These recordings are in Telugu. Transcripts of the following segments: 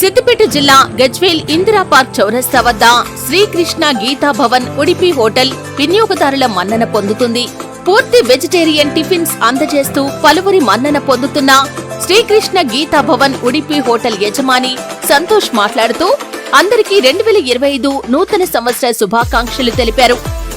సిద్దిపేట జిల్లా గజ్వేల్ ఇందిరా పార్క్ చౌరస్తా వద్ద శ్రీకృష్ణ గీతా భవన్ ఉడిపి హోటల్ వినియోగదారుల మన్నన పొందుతుంది. పూర్తి వెజిటేరియన్ టిఫిన్స్ అందజేస్తూ పలువురి మన్నన పొందుతున్న శ్రీకృష్ణ గీతా భవన్ ఉడిపి హోటల్ యజమాని సంతోష్ మాట్లాడుతూ అందరికీ రెండు వేల ఇరవై ఐదు నూతన సంవత్సర శుభాకాంక్షలు తెలిపారు.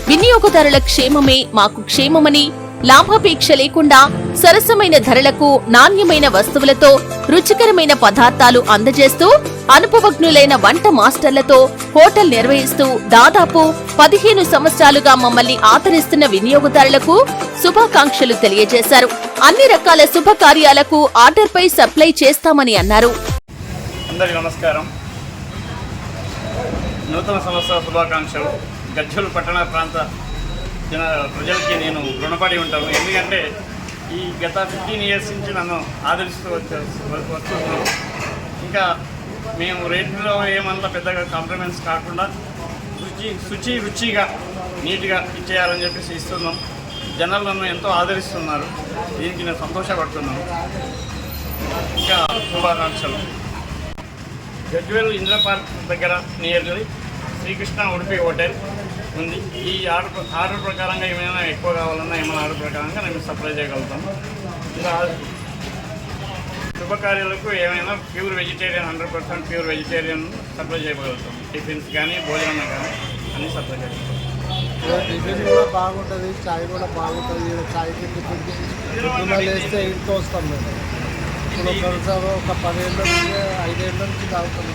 వినియోగదారుల క్షేమమే మాకు క్షేమమని లాభాపేక్ష లేకుండా సరసమైన ధరలకు నాణ్యమైన వస్తువులతో రుచికరమైన పదార్థాలు అందజేస్తూ అనుభవజ్ఞులైన వంట మాస్టర్లతో హోటల్ నిర్వహిస్తూ దాదాపు పదిహేను సంవత్సరాలుగా మమ్మల్ని ఆదరిస్తున్న వినియోగదారులకు శుభాకాంక్షలు తెలియజేశారు. అన్ని రకాల శుభకార్యాలకు ఆర్డర్పై సప్లై చేస్తామని అన్నారు. అందరికీ నమస్కారం. నూతన సంవత్సర శుభాకాంక్షలు. గజ్జలు పట్టణ ప్రాంత జన ప్రజలకి నేను రుణపడి ఉంటాను. ఎందుకంటే ఈ గత ఫిఫ్టీన్ ఇయర్స్ నుంచి నన్ను ఆదరిస్తూ వస్తున్నాను ఇంకా మేము రేట్లో ఏమన్నా పెద్దగా కాంప్రమైజ్ కాకుండా రుచి శుచి రుచిగా నీట్గా ఇచ్చేయాలని చెప్పేసి ఇస్తున్నాం. జనాలు నన్ను ఎంతో ఆదరిస్తున్నారు. దీనికి నేను సంతోషపడుతున్నాను. ఇంకా శుభాకాంక్షలు. గజ్వేల్ ఇంద్ర పార్క్ దగ్గర నియర్లీ శ్రీకృష్ణ ఉడిపి హోటల్. ఈ ఆర్డర్ ఆర్డర్ ప్రకారంగా ఏమైనా ఎక్కువ కావాలన్నా ఏమైనా ఆర్డర్ ప్రకారంగా నేను సప్లై చేయగలుగుతాము. శుభకార్యాలకు ఏమైనా pure vegetarian hundred percent pure vegetarian supply చేయగలుగుతాం టిఫిన్స్ కానీ భోజనం కానీ అన్నీ సప్లై చేయగలుగుతాం టిఫిన్ కూడా బాగుంటుంది చాయ్ కూడా బాగుంటుంది టిఫిన్లో వేస్తే ఇంటికి వస్తాం మేము. ఇప్పుడు ఒక పదేళ్ళ నుంచి ఐదేళ్ళ నుంచి తాగుతాం